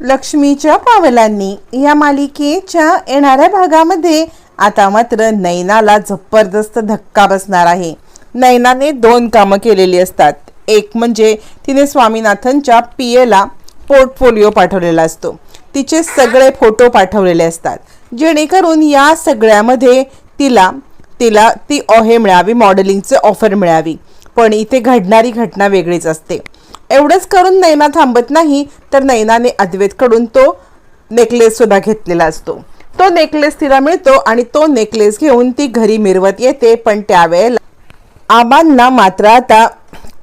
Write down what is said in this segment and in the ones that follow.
लक्ष्मीच्या पावलांनी या मालिकेच्या येणाऱ्या भागामध्ये आता मात्र नैनाला जबरदस्त धक्का बसणार आहे. नैनाने दोन कामं केलेली असतात. एक म्हणजे तिने स्वामीनाथनच्या पी एला पोर्टफोलिओ पाठवलेला असतो. तिचे सगळे फोटो पाठवलेले असतात. जेणेकरून या सगळ्यामध्ये तिला तिला ती हे मिळावी मॉडेलिंगचे ऑफर मिळावी. पण इथे घडणारी घटना वेगळीच असते. एवढंच करून नैना थांबत नाही तर नैनाने अद्वैतकडून तो नेकलेस सुद्धा घेतलेला असतो. तो नेकलेस तिला मिळतो आणि तो नेकलेस घेऊन ती घरी मिरवत येते पण त्यावेळेला आबांना मात्र आता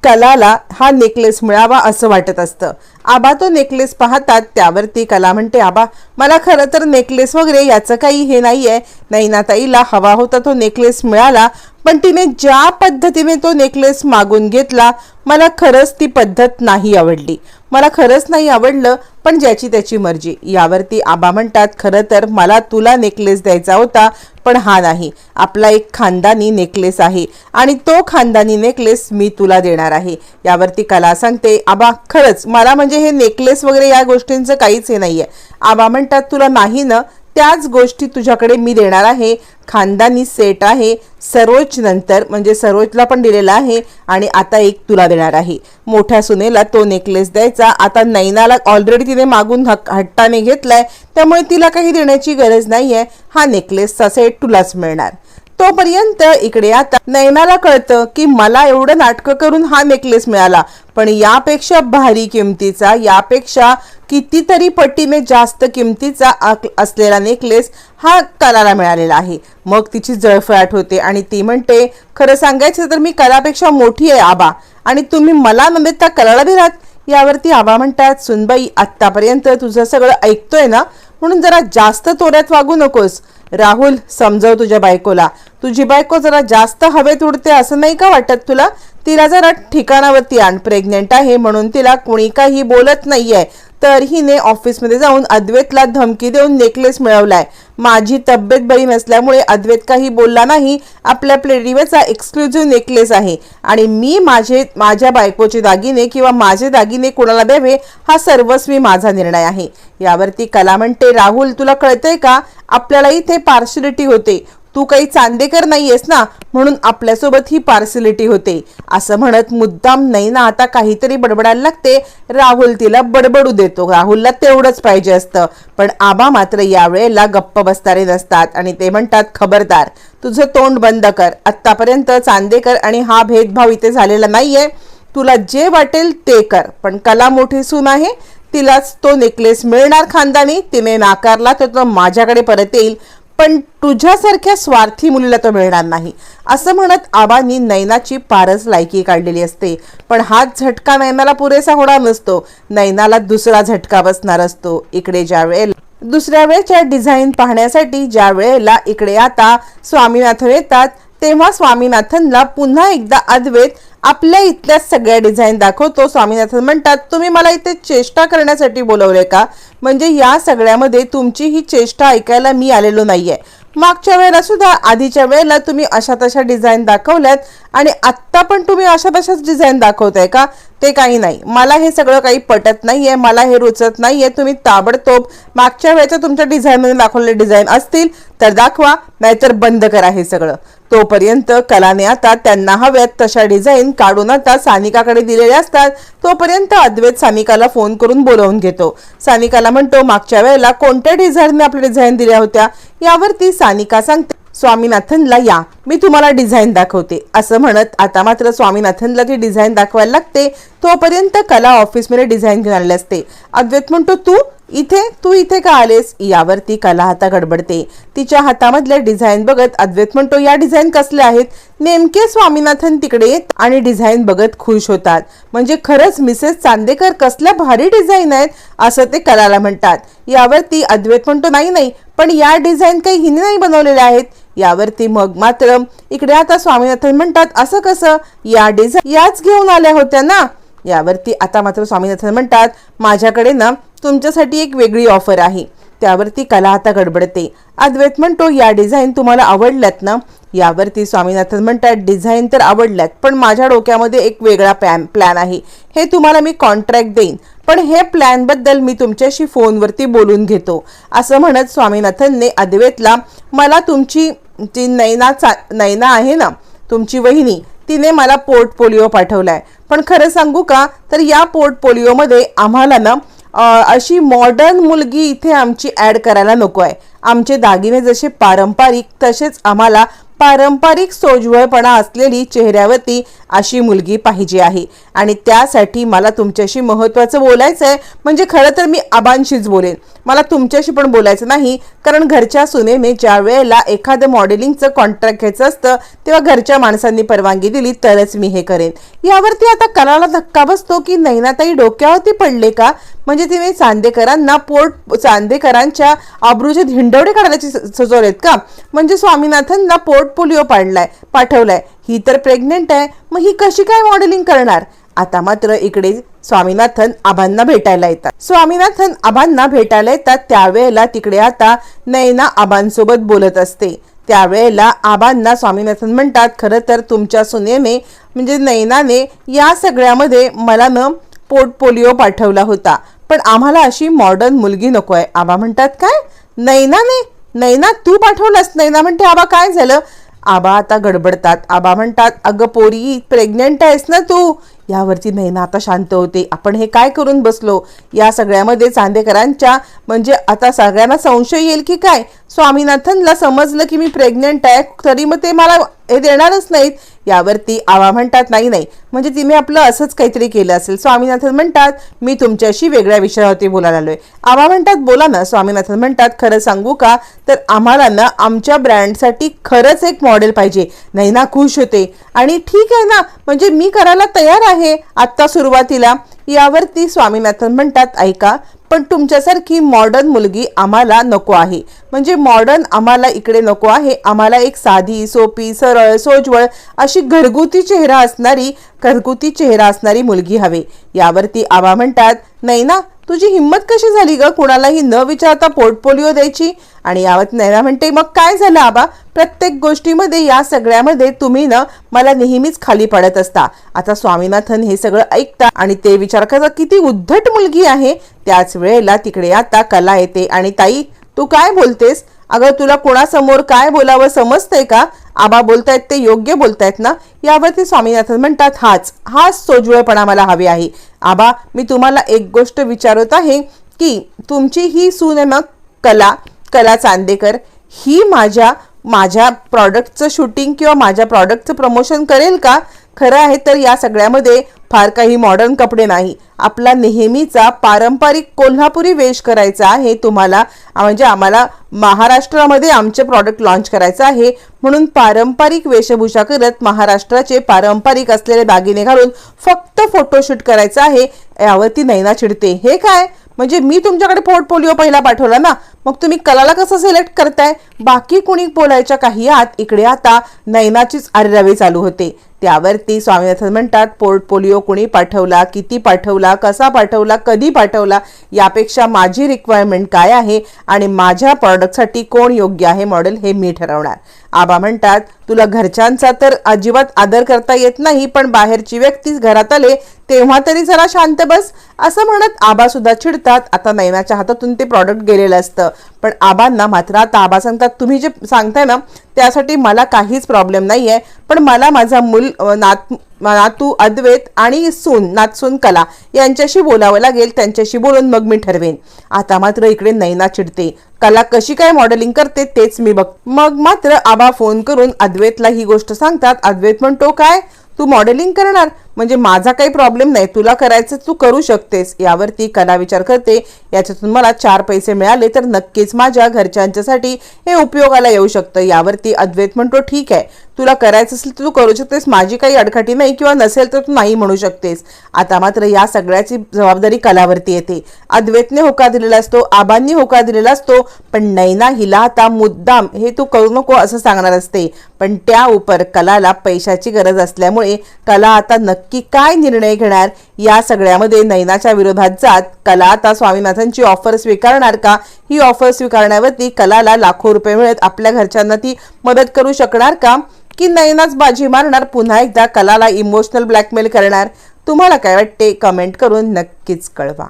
कलाला हा नेकलेस मिळावा असं वाटत असतं. आबा तो नेकलेस पाहतात त्यावरती कला म्हणते आबा. मला खरं तर नेकलेस वगैरे याचं काही हे नाही आहे नैनाताईला हवा होता तो नेकलेस मिळाला पण तिने ज्या पद्धतीने तो नेकलेस मागून घेतला मला खरंच ती पद्धत नाही आवडली. मला खरंच नाही आवडलं पण ज्याची त्याची मर्जी. यावरती आबा म्हणतात खरं तर मला तुला नेकलेस द्यायचा होता पण हा नाही. आपला एक खानदानी नेकलेस आहे आणि तो खानदानी नेकलेस मी तुला देणार आहे. यावरती कला सांगते आबा खरंच मला म्हणजे हे नेकलेस वगैरे या गोष्टींचं काहीच हे नाही आहे आबा म्हणतात तुला नाही ना त्याच गोष्टी तुझ्याकडे मी देणार आहे. खानदानी सेट आहे. सरोज नंतर म्हणजे सरोजला पण दिलेला आहे आणि आता एक तुला देणार आहे. मोठ्या सुनेला तो नेकलेस द्यायचा. आता नैनाला ऑलरेडी तिने मागून हक हट्टाने घेतलाय. त्यामुळे तिला काही देण्याची गरज नाही आहे हा नेकलेसचा सेट तुलाच मिळणार. तोपर्यंत इकडे आता नैनाला कळतं की मला एवढं नाटकं करून हा नेकलेस मिळाला. पण यापेक्षा भारी किमतीचा यापेक्षा कितीतरी पटीने जास्त किमतीचा असलेला नेकलेस हा कलाला मिळालेला आहे. मग तिची जळफळाट होते आणि ती म्हणते खरं सांगायचं तर मी कलापेक्षा मोठी आहे आबा. आणि तुम्ही मला नमे त्या कलाला दिलात यावरती आबा म्हणतात सुनबाई आत्तापर्यंत तुझं सगळं ऐकतोय ना? म्हणून जरा जास्त तोऱ्यात वागू नकोस. राहुल समजव तुझ्या बायकोला. तुझी बायको जरा जास्त हवेत उडते असं नाही का वाटत तुला? तिला जरा ठिकाणावरती आण. प्रेग्नेंट आहे म्हणून तिला कुणी काही बोलत नाहीये. तर हिने ऑफिसमध्ये जाऊन अद्वैतला धमकी देऊन नेकलेस मिळवलाय. माझी तब्येत बरी नसल्यामुळे अद्वैत काही बोलला नाही. आपल्या प्लेडिवेचा एक्सक्लुझिव्ह नेकलेस आहे. आणि मी माझे माझ्या बायकोचे दागिने किंवा माझे दागिने कोणाला द्यावे हा सर्वस्वी माझा निर्णय आहे. यावरती कला म्हणते राहुल तुला कळतंय का? आपल्याला इथे पार्शलिटी होते. तू काही चांदेकर नाहीयेस ना म्हणून आपल्यासोबत ही पार्सिलिटी होते. असं म्हणत मुद्दाम नाही ना आता काहीतरी बडबडायला लागते. राहुल तिला बडबडू देतो. राहुलला तेवढंच पाहिजे असतं. पण आबा मात्र यावेळेला गप्प बसणारे नसतात आणि ते म्हणतात खबरदार तुझं तोंड बंद कर. आत्तापर्यंत चांदेकर आणि हा भेदभाव इथे झालेला नाहीये. तुला जे वाटेल ते कर. पण कला मोठी सून आहे. तिलाच तो नेकलेस मिळणार खानदानी. तिने नाकारला तर तो माझ्याकडे परत येईल. पण तुझ्यासारख्या स्वार्थी मुलीला तो मिळणार नाही. असं म्हणत आबांनी नैनाची पारच लायकी काढलेली असते. पण हाच झटका नैनाला पुरेसा होणार नसतो. नैनाला दुसरा झटका बसणार असतो. इकडे ज्या वेळेला दुसऱ्या वेळेच्या डिझाईन पाहण्यासाठी ज्या वेळेला इकडे आता स्वामीनाथन येतात तेव्हा स्वामीनाथनला पुन्हा एकदा अद्वैत आपल्या इथल्या सगळ्या डिझाईन दाखवतो. स्वामीनाथन म्हणतात तुम्ही मला इथे चेष्टा करण्यासाठी बोलवले का? म्हणजे या सगळ्यामध्ये तुमची ही चेष्टा ऐकायला मी आलेलो नाहीये. मागच्या वेळेला सुद्धा आधीच्या वेळेला तुम्ही अशा तशा डिझाईन दाखवल्यात आणि आत्ता पण तुम्ही अशा तशाच डिझाईन दाखवताय का? ते काही नाही. मला हे सगळं काही पटत नाहीये मला हे रुचत नाहीये तुम्ही ताबडतोब मागच्या वेळेच्या तुमच्या डिझाईनमध्ये दाखवलेले डिझाईन असतील तर दाखवा नाहीतर बंद करा हे सगळं. तोपर्यंत कलाने आता त्यांना हव्यात तशा डिझाईन काढून आता सानिकाकडे दिलेले असतात. तोपर्यंत अद्वैत सानिकाला फोन करून बोलवून घेतो. सानिकाला म्हणतो मागच्या वेळेला कोणत्या डिझाईनने आपल्या डिझाईन दिल्या होत्या? यावरती सा सानिका सांगते. स्वामीनाथनला या. मी तुम्हाला डिझाईन दाखवते. असं म्हणत आता मात्र स्वामीनाथनला ती डिझाईन दाखवायला लागते. तोपर्यंत कला ऑफिसमध्ये डिझाईन घेऊन आले असते. अद्वैत म्हणतो तू इथे तू इथे का आलेस? यावरती कला हाता गडबडते. तिच्या हातामधल्या डिझाईन बघत अद्वैत म्हणतो या डिझाईन कसल्या आहेत? नेमके स्वामीनाथन तिकडे येत आणि डिझाईन बघत खुश होतात. म्हणजे खरंच मिसेस चांदेकर कसल्या भारी डिझाईन आहेत असं ते कलाला म्हणतात. यावरती अद्वैत म्हणतो नाही नाही पण या डिझाईन काही हिने नाही बनवलेल्या आहेत. यावरती मग मात्र इकडे आता स्वामीनाथन म्हणतात असं कसं? या डिझाईन याच घेऊन आल्या होत्या ना? यावरती आता मात्र स्वामीनाथन म्हणतात माझ्याकडे ना तुमच्यासाठी एक वेगळी ऑफर आहे. त्यावरती कला आता गडबडते. अद्वैत म्हणतो या डिझाईन तुम्हाला आवडल्यात ना? यावरती स्वामीनाथन म्हणतात डिझाईन तर आवडल्यात पण माझ्या डोक्यामध्ये एक वेगळा प्लॅन प्लॅन आहे. हे तुम्हाला मी कॉन्ट्रॅक्ट देईन पण हे प्लॅनबद्दल मी तुमच्याशी फोनवरती बोलून घेतो. असं म्हणत स्वामीनाथनने अद्वैतला मला तुमची जी नैना चा नैना आहे ना तुमची वहिनी तिने मला पोर्टफोलिओ आहे पण खरं सांगू का? तर या पोर्टफोलिओमध्ये आम्हाला ना अशी मॉडर्न मुलगी इथे आमची ॲड करायला नको आहे आमचे दागिने जसे पारंपरिक तसेच आम्हाला पारंपरिक सोज्वळपणा असलेली चेहऱ्यावरती अशी मुलगी पाहिजे आहे. आणि त्यासाठी मला तुमच्याशी महत्त्वाचं बोलायचं आहे म्हणजे खरं तर मी आबांशीच बोलेन. मला तुमच्याशी पण बोलायचं नाही. कारण घरच्या सुनेने ज्या वेळेला एखादं मॉडेलिंगचं कॉन्ट्रॅक्ट घ्यायचं असतं तेव्हा घरच्या माणसांनी परवानगी दिली तरच मी हे करेन. यावरती आता कराला धक्का बसतो की नैनाताई डोक्यावरती पडले का? म्हणजे तिने चांदेकरांना पोर्ट चांदेकरांच्या आब्रूचे धिंडवडे काढायचे आहेत का? म्हणजे स्वामीनाथनला पोर्टफोलिओ पाडलाय पाठवलाय. ही तर प्रेग्नेंट आहे. मग ही कशी काय मॉडेलिंग करणार? आता मात्र इकडे स्वामीनाथन आबांना भेटायला येतात. स्वामीनाथन आबांना भेटायला येतात त्यावेळेला तिकडे आता नैना आबांसोबत बोलत असते. त्यावेळेला आबांना स्वामीनाथन म्हणतात खरं तर तुमच्या सुनेने म्हणजे नैनाने या सगळ्यामध्ये मला न पोर्टफोलिओ पाठवला होता. पण आम्हाला अशी मॉडर्न मुलगी नको आहे आबा म्हणतात काय? नैनाने नैना तू पाठवलास? नैना म्हणते आबा काय झालं? आबा आता गडबडतात. आबा म्हणतात अगं पोरी प्रेग्नेंट आहेस ना तू? यावरती नैना आता शांत होते. आपण हे काय करून बसलो? या सगळ्यामध्ये चांदेकरांच्या म्हणजे आता सगळ्यांना संशय येईल की काय? स्वामीनाथनला समजलं की मी प्रेग्नंट आहे तरी मग ते मला हे देणारच नाहीत. यावरती आवा म्हणतात नाही नाही. म्हणजे तिने आपलं असंच काहीतरी केलं असेल. स्वामीनाथन म्हणतात मी तुमच्याशी वेगळ्या विषयावरती बोलायला आलोय. आवा म्हणतात बोला ना. स्वामीनाथन म्हणतात खरं सांगू का? तर आम्हाला ना आमच्या ब्रँडसाठी खरंच एक मॉडेल पाहिजे. नाही ना खुश होते. आणि ठीक आहे ना म्हणजे मी करायला तयार आहे आत्ता सुरुवातीला. यावरती स्वामीनाथन म्हणतात ऐका पण तुमच्यासारखी मॉडर्न मुलगी आम्हाला नको आहे. म्हणजे मॉडर्न आम्हाला इकडे नको आहे. आम्हाला एक साधी सोपी सरळ सोजवळ अशी घरगुती चेहरा असणारी घरगुती चेहरा असणारी मुलगी हवी. यावरती आबा म्हणतात नाही ना तुझी हिंमत कशी झाली ग? कुणालाही न विचारता पोर्टफोलिओ द्यायची? आणि यावत नैना म्हणते मग काय झालं आबा? प्रत्येक गोष्टीमध्ये या सगळ्यामध्ये तुम्ही ना मला नेहमीच खाली पडत असता. आता स्वामीनाथन हे सगळं ऐकता आणि ते विचार करतात किती उद्धट मुलगी आहे. त्याच वेळेला तिकडे आता कला येते. आणि ताई तू काय बोलतेस? अगं तुला कोणासमोर काय बोलावं समजतंय का? आबा बोलतायत ते योग्य बोलतायत ना? यावरती स्वामीनाथन म्हणतात हाच हाच सोजुळेपणा मला हवे आहे. आबा मी तुम्हाला एक गोष्ट विचारत आहे की तुमची ही सुनेमक कला कला चांदेकर ही माझ्या माझ्या प्रॉडक्टचं शूटिंग किंवा माझ्या प्रॉडक्टचं प्रमोशन करेल का? खरं आहे तर या सगळ्यामध्ये फार काही मॉडर्न कपडे नाही. आपला नेहमीचा पारंपरिक कोल्हापुरी वेश करायचा आहे तुम्हाला. म्हणजे आम्हाला महाराष्ट्रामध्ये आमचे प्रॉडक्ट लॉन्च करायचं आहे. म्हणून पारंपरिक वेशभूषा करत महाराष्ट्राचे पारंपरिक असलेले दागिने घालून फक्त फोटोशूट करायचं आहे. यावरती नैना चिडते. हे काय? म्हणजे मी तुमच्याकडे पोर्टफोलिओ पहिला पाठवला ना? मग तुम्ही कलाला कसं सिलेक्ट करताय? बाकी कुणी बोलायच्या काही आत इकडे आता नैनाचीच आरेरावी चालू होते. त्यावरती स्वामीनाथन म्हणतात पोर्टफोलिओ कुणी पाठवला किती पाठवला कसा पाठवला कधी पाठवला यापेक्षा माझी रिक्वायरमेंट काय आहे आणि माझ्या प्रॉडक्टसाठी कोण योग्य आहे मॉडेल हे मी ठरवणार. आबा म्हणतात तुला घरच्यांचा तर अजिबात आदर करता येत नाही पण बाहेरची व्यक्ती घरात आले तेव्हा तरी जरा शांत बस. असं म्हणत आबा सुद्धा चिडतात. आता नैनाच्या हातातून ते प्रॉडक्ट गेलेलं असतं. पण आबांना मात्र आता आबा सांगतात तुम्ही जे सांगताय ना त्यासाठी मला काहीच प्रॉब्लेम नाही आहे पण मला माझा मूल नात नातू अद्वैत आणि सून नातसून कला यांच्याशी बोलावं लागेल त्यांच्याशी बोलून मग मी ठरवेन. आता मात्र इकडे नैना चिडते. कला कशी काय मॉडेलिंग करते तेच मी बघ. मग मात्र आबा फोन करून अद्वैतला ही गोष्ट सांगतात. अद्वैत म्हणतो काय? तू मॉडेलिंग करणार? म्हणजे माझा काही प्रॉब्लेम नाही तुला करायचं तू करू शकतेस. यावरती कला विचार करते. याच्यातून मला चार पैसे मिळाले तर नक्कीच माझ्या घरच्यांच्यासाठी हे उपयोगाला येऊ शकतं. यावरती अद्वैत म्हणतो ठीक आहे तुला करायचं असेल तर तू करू शकतेस. माझी काही अडखटी नाही किंवा नसेल तर तू नाही म्हणू शकतेस. आता मात्र या सगळ्याची जबाबदारी कलावरती येते. अद्वैतने होकार दिलेला असतो आबांनी होका दिलेला असतो पण नैना हिला आता मुद्दाम हे तू करू नको असं सांगणार असते. पण त्या उपर कलाला पैशाची गरज असल्यामुळे कला आता नक्की नक्की काय निर्णय घेणार या सगळ्यामध्ये नैनाच्या विरोधात जात. कला आता स्वामीनाथनची ऑफर स्वीकारणार का? ही ऑफर स्वीकारण्यावरती कलाला लाखो रुपये मिळत आपल्या घरच्यांना ती मदत करू शकणार का? की नैनाच बाजी मारणार पुन्हा एकदा कलाला इमोशनल ब्लॅकमेल करणार? तुम्हाला काय वाटते? कमेंट करून नक्कीच कळवा.